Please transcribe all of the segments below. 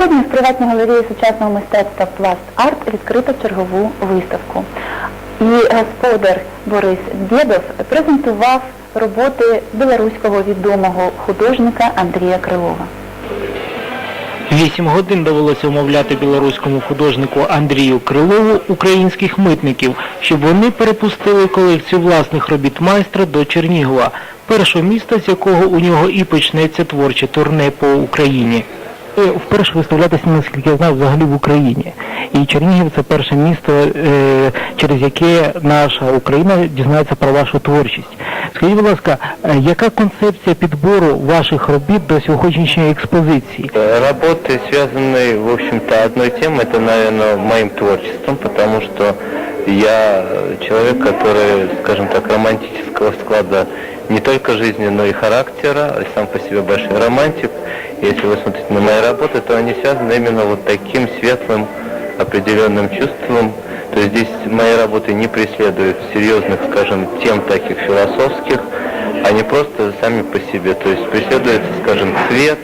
Сьогодні в приватній галереї сучасного мистецтва Пласт Арт відкрито чергову виставку. І господар Борис Дєдов презентував роботи білоруського відомого художника Андрія Крилова. Вісім годин довелося умовляти білоруському художнику Андрію Крилову українських митників, щоб вони перепустили колекцію власних робіт майстра до Чернігова, першого міста, з якого у нього і почнеться творче турне по Україні. І Вперше виставлятися, наскільки я знаю, взагалі в Україні. І Чернігів це перше місто, е, через яке наша Україна дізнається про вашу творчість. Скажіть, будь ласка, е, яка концепція підбору ваших робіт до сьогоднішньої експозиції? Э, Работы связаны, в общем-то, одной темой, это, наверное, моим творчеством, потому что я э, человек, который, скажем так, романтического склада не только жизни, но и характера, и сам по себе большой романтик. Если вы смотрите на мои работы, то они связаны именно вот таким светлым определенным чувством. То есть здесь мои работы не преследуют серьезных, скажем, тем таких философских, они просто сами по себе. То есть преследуется, скажем, цвет,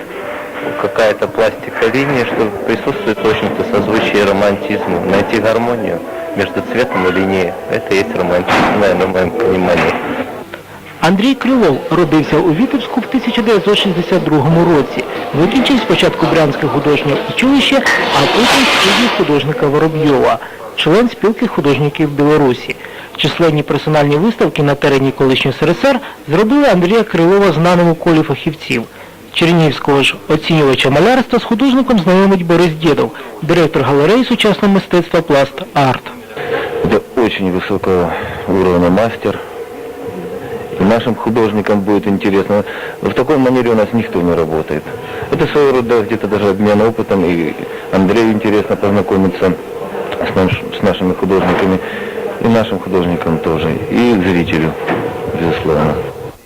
какая-то пластика линии, что присутствует, в общем-то, созвучие романтизма. Найти гармонию между цветом и линией. Это и есть романтизм, наверное, в моем понимании. Андрій Крилов родився у Вітебську в 1962 році. Закінчив спочатку Брянське художнє училище, а потім студію художника Воробйова, член спілки художників Білорусі. Численні персональні виставки на терені колишньої СРСР зробили Андрія Крилова знаним у колі фахівців. Чернігівського ж оцінювача малярства з художником знайомить Борис Дєдов, директор галереї сучасного мистецтва Пласт Арт. Это очень высокого уровня мастер. И нашим художникам будет интересно. В такой манере у нас никто не работает. Это своего рода где-то даже обмен опытом. И Андрею интересно познакомиться с, наш- с нашими художниками. И нашим художникам тоже. И зрителю, безусловно.